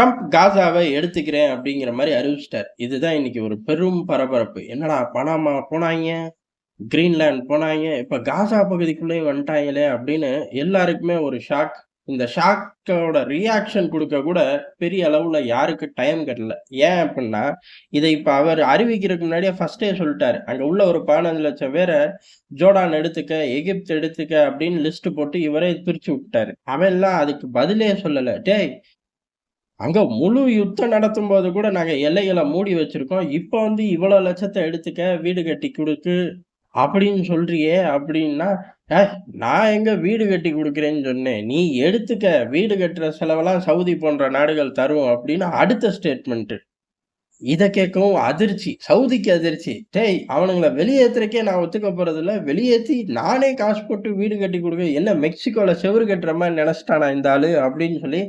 Trump காசாவை எடுத்துக்கிறேன் அப்படிங்கிற மாதிரி அறிவிச்சிட்டார். இதுதான் இன்னைக்கு ஒரு பெரும் பரபரப்பு. என்னடா பனாமா போனாங்க கிரீன்லேண்ட் போனாங்க இப்போ காசா பகுதிக்குள்ளேயும் வந்துட்டாங்களே அப்படின்னு எல்லாருக்குமே ஒரு ஷாக் இந்த ஷாக்கோட ரியாக்ஷன் கொடுக்க கூட பெரிய அளவில் யாருக்கு டைம் கட்டல. ஏன் அப்படின்னா இதை இப்போ அவர் அறிவிக்கிறதுக்கு முன்னாடியே ஃபர்ஸ்டே சொல்லிட்டாரு. அங்கே உள்ள ஒரு பதினஞ்சு லட்சம் பேரை ஜோர்டான் எடுத்துக்க எகிப்து எடுத்துக்க அப்படின்னு லிஸ்ட் போட்டு இவரே பிரிச்சு விட்டாரு. அவன் எல்லாம் அதுக்கு பதிலே சொல்லலை. டேய் அங்கே முழு யுத்தம் நடத்தும் போது கூட நாங்கள் எல்லைகளை மூடி வச்சுருக்கோம். இப்போ வந்து இவ்வளோ லட்சத்தை எடுத்துக்க வீடு கட்டி கொடுக்கு அப்படின்னு சொல்றியே அப்படின்னா நான் எங்க வீடு கட்டி கொடுக்குறேன்னு சொன்னேன். நீ எடுத்துக்க வீடு கட்டுற செலவெல்லாம் சவுதி போன்ற நாடுகள் தரும் அப்படின்னு அடுத்த ஸ்டேட்மெண்ட் இதை கேட்கவும் அதிர்ச்சி சவுதிக்கு அதிர்ச்சி. டேய் அவனுங்களை வெளியேற்றுறக்கே நான் ஒத்துக்க போறது வெளியேற்றி நானே காசு போட்டு வீடு கட்டி கொடுக்க என்ன மெக்சிகோல செவுரு கட்டுற மாதிரி நினைச்சிட்டானா இந்த ஆளு அப்படின்னு சொல்லி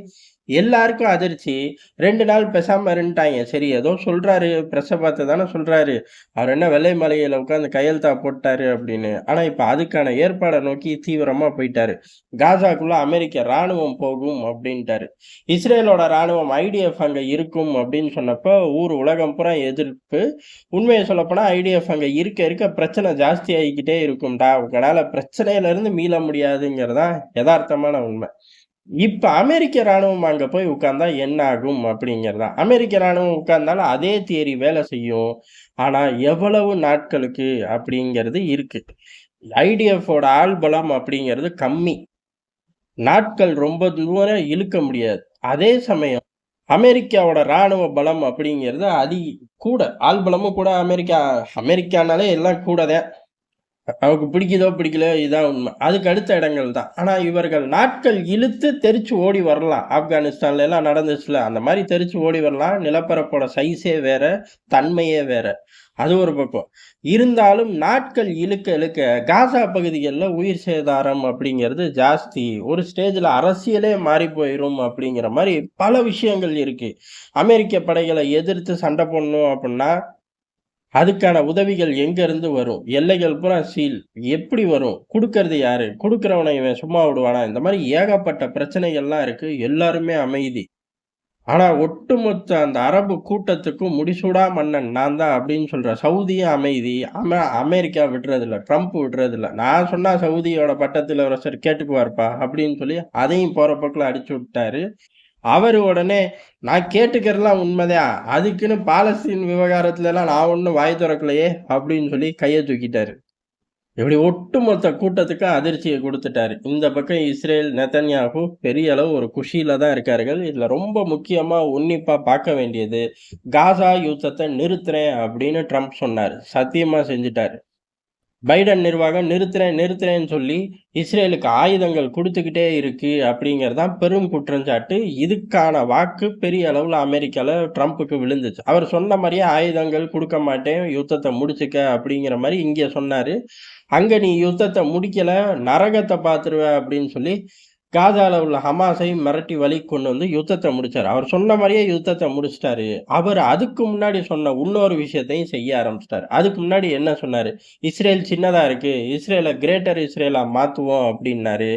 எல்லாருக்கும் அதிர்ச்சி. ரெண்டு நாள் பேசாம இருந்துட்டாங்க. சரி ஏதோ சொல்றாரு. பிரஸை பார்த்து தானே சொல்றாரு. அவர் என்ன வெள்ளை மாளிகையில உட்காந்து கையெழுத்தா போட்டாரு அப்படின்னு. ஆனா இப்ப அதுக்கான ஏற்பாடை நோக்கி தீவிரமா போயிட்டாரு. காசாக்குள்ள அமெரிக்க ராணுவம் போகும் அப்படின்ட்டாரு. இஸ்ரேலோட ராணுவம் ஐடிஎஃப் அங்க இருக்கும் அப்படின்னு சொன்னப்போ ஊர் உலகம் பூரா எதிர்ப்பு. உண்மையை சொல்லப்போனா ஐடிஎஃப் அங்க இருக்க இருக்க பிரச்சனை ஜாஸ்தி ஆகிக்கிட்டே இருக்கும்டா. உங்களால பிரச்சனையில இருந்து மீள முடியாதுங்கிறதா யதார்த்தமான உண்மை. இப்போ அமெரிக்க ராணுவம் அங்கே போய் உட்கார்ந்தா என்ன ஆகும் அப்படிங்கறதா? அமெரிக்க ராணுவம் உட்கார்ந்தாலும் அதே தேரி வேலை செய்யும். ஆனால் எவ்வளவு நாட்களுக்கு அப்படிங்கிறது இருக்கு. ஐடிஎஃபோட ஆள்பலம் அப்படிங்கிறது கம்மி. நாட்கள் ரொம்ப தூரம் இழுக்க முடியாது. அதே சமயம் அமெரிக்காவோட ராணுவ பலம் அப்படிங்கிறது அதி கூட ஆள்பலமும் கூட அமெரிக்கா அமெரிக்கானாலே எல்லாம் கூடதான். அவருக்கு பிடிக்குதோ பிடிக்கல இதான் உண்மை. அதுக்கு அடுத்த இடங்கள் தான். ஆனால் இவர்கள் நாட்கள் இழுத்து தெரிச்சு ஓடி வரலாம். ஆப்கானிஸ்தான்ல எல்லாம் நடந்துச்சுல அந்த மாதிரி தெரிச்சு ஓடி வரலாம். நிலப்பரப்போட சைஸே வேற தன்மையே வேற. அது ஒரு பக்கம். இருந்தாலும் நாட்கள் இழுக்க இழுக்க காசா பகுதிகளில் உயிர் சேதாரம் அப்படிங்கிறது ஜாஸ்தி. ஒரு ஸ்டேஜில் அரசியலே மாறி போயிடும் அப்படிங்கிற மாதிரி பல விஷயங்கள் இருக்குது அமெரிக்க படைகளை எதிர்த்து சண்டை போடணும் அப்படின்னா அதுக்கான உதவிகள் எங்கேருந்து வரும்? எல்லைகள் பூரா சீல். எப்படி வரும்? கொடுக்கறது யாரு? கொடுக்குறவனை இவன் சும்மா விடுவானா? இந்த மாதிரி ஏகப்பட்ட பிரச்சனைகள்லாம் இருக்குது எல்லாருமே அமைதி. ஆனால் ஒட்டுமொத்த அந்த அரபு கூட்டத்துக்கும் முடிசூடா மன்னன். நான் தான் அப்படின்னு சொல்கிறேன் சவுதியும் அமைதி. அம அமெரிக்கா விடுறதில்ல. ட்ரம்ப் விடுறதில்ல. நான் சொன்னால் சவுதியோட பட்டத்துல ஒருத்தர் கேட்டுக்குவார்ப்பா அப்படின்னு சொல்லி அதையும் போகிற பக்கம் அடிச்சு விட்டாரு. அவர் உடனே நான் கேட்டுக்கிறதுலாம் உண்மைதான். அதுக்குன்னு பாலஸ்தீன் விவகாரத்துலலாம் நான் ஒன்றும் வாய் திறக்கலையே அப்படின்னு சொல்லி கையை தூக்கிட்டாரு. இப்படி ஒட்டுமொத்த கூட்டத்துக்கு அதிர்ச்சியை கொடுத்துட்டாரு. இந்த பக்கம் இஸ்ரேல் நெத்தன்யாகு பெரிய அளவு ஒரு குஷியில தான் இருக்கார்கள். இதுல ரொம்ப முக்கியமா உன்னிப்பா பார்க்க வேண்டியது காசா யுத்தத்தை நிறுத்துறேன் அப்படின்னு ட்ரம்ப் சொன்னார். சத்தியமா செஞ்சுட்டாரு. பைடன் நிர்வாகம் நிறுத்துறேன் நிறுத்துறேன்னு சொல்லி இஸ்ரேலுக்கு ஆயுதங்கள் கொடுத்துக்கிட்டே இருக்கு அப்படிங்கிறதான் பெரும் குற்றஞ்சாட்டு. இதுக்கான வாக்கு பெரிய அளவில் அமெரிக்காவில் ட்ரம்ப்புக்கு விழுந்துச்சு. அவர் சொன்ன மாதிரியே ஆயுதங்கள் கொடுக்க மாட்டேன் யுத்தத்தை முடிச்சுக்க அப்படிங்கிற மாதிரி இங்கே சொன்னார். அங்கே நீ யுத்தத்தை முடிக்கலை நரகத்தை பார்த்துருவ அப்படின்னு சொல்லி காசால உள்ள ஹமாஸை மிரட்டி வழி கொண்டு வந்து யுத்தத்தை முடித்தார் அவர் சொன்ன மாதிரியே யுத்தத்தை முடிச்சிட்டாரு. அவர் அதுக்கு முன்னாடி சொன்ன இன்னொரு விஷயத்தையும் செய்ய ஆரம்பிச்சிட்டாரு. அதுக்கு முன்னாடி என்ன சொன்னார்? இஸ்ரேல் சின்னதாக இருக்குது இஸ்ரேலை கிரேட்டர் இஸ்ரேலாக மாற்றுவோம் அப்படின்னாரு.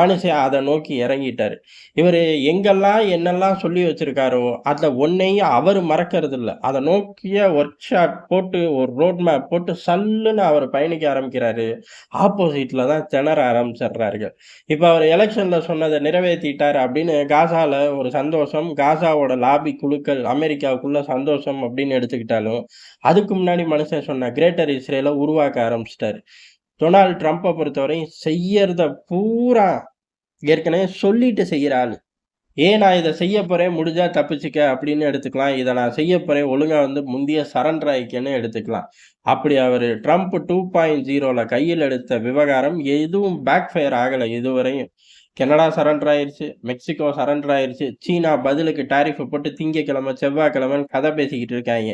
மனுஷன் அதை நோக்கி இறங்கிட்டார். இவர் எங்கெல்லாம் என்னெல்லாம் சொல்லி வச்சிருக்காரோ அதில் ஒன்னையும் அவர் மறக்கிறது இல்லை. அதை நோக்கிய ஒர்க் ஷாப் போட்டு ஒரு ரோட் மேப் போட்டு சல்லுன்னு அவர் பயணிக்க ஆரம்பிக்கிறாரு. ஆப்போசிட்டில் தான் திணற ஆரம்பிச்சிடுறார்கள் இப்போ அவர் எலெக்ஷனில் சொன்னதை நிறைவேற்றிட்டார் அப்படின்னு காசால ஒரு சந்தோஷம் காசாவோட லாபி குழுக்கள் அமெரிக்காவுக்குள்ள சந்தோஷம் அப்படின்னு எடுத்துக்கிட்டாலும் அதுக்கு முன்னாடி மனுஷன் சொன்ன கிரேட்டர் இஸ்ரேலை உருவாக்க ஆரம்பிச்சிட்டாரு. டொனால்ட் ட்ரம்ப்பை பொறுத்தவரையும் செய்யறத பூரா ஏற்கனவே சொல்லிட்டு செய்யற ஏன் நான் இதை செய்ய போறேன் முடிஞ்சா தப்பிச்சுக்க அப்படின்னு எடுத்துக்கலாம். இதை நான் செய்ய போறேன் ஒழுங்கா வந்து முந்தைய சரண்டர் ஆகிக்கன்னு எடுத்துக்கலாம். அப்படி அவர் ட்ரம்ப் டூ பாயிண்ட் ஜீரோல கையில் எடுத்த விவகாரம் எதுவும் பேக் ஃபயர் ஆகலை இதுவரையும். கனடா சரண்டர் ஆயிடுச்சு மெக்சிகோ சரண்டர் ஆயிடுச்சு சீனா பதிலுக்கு டாரிஃப் போட்டு திங்கக்கிழமை செவ்வாய்க்கிழமைன்னு கதை பேசிக்கிட்டு இருக்காங்க.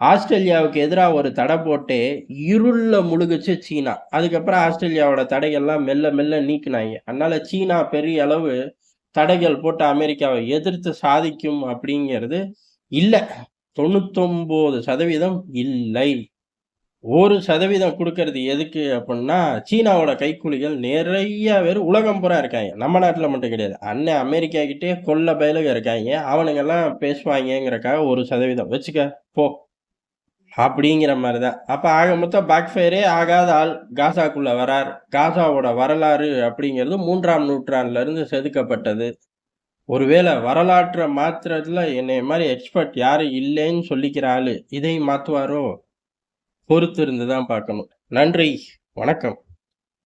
ஆஸ்திரேலியாவுக்கு எதிராக ஒரு தடை போட்டு இருளில் முழுகுச்சு சீனா. அதுக்கப்புறம் ஆஸ்திரேலியாவோட தடைகள்லாம் மெல்ல மெல்ல நீக்கினாங்க. அதனால சீனா பெரிய அளவு தடைகள் போட்டு அமெரிக்காவை எதிர்த்து சாதிக்கும் அப்படிங்கிறது இல்லை. தொண்ணூத்தொம்போது சதவீதம் இல்லை. ஒரு சதவீதம் கொடுக்கறது எதுக்கு அப்படின்னா சீனாவோட கைக்கூலிகள் நிறைய பேர் உலகம் பூரா இருக்காங்க நம்ம நாட்டில் மட்டும் கிடையாது. அண்ணன் அமெரிக்கா கிட்டே கொல்ல பயலுக இருக்காங்க அவனுங்கெல்லாம் பேசுவாங்கங்கிறக்காக ஒரு சதவீதம் வச்சுக்க போ. அப்படிங்கிற மாதிரி தான். அப்போ ஆக மொத்தம் பேக்ஃபயரே ஆகாத ஆள் காசாக்குள்ள வரார். காசாவோட வரலாறு அப்படிங்கிறது மூன்றாம் நூற்றாண்டிலிருந்து செதுக்கப்பட்டது. ஒருவேளை வரலாற்றை மாத்திரத்தில் என்னை மாதிரி எக்ஸ்பர்ட் யாரும் இல்லைன்னு சொல்லிக்கிற ஆள் இதையும் பொறுத்து பொறுத்திருந்து தான் பார்க்கணும். நன்றி, வணக்கம்.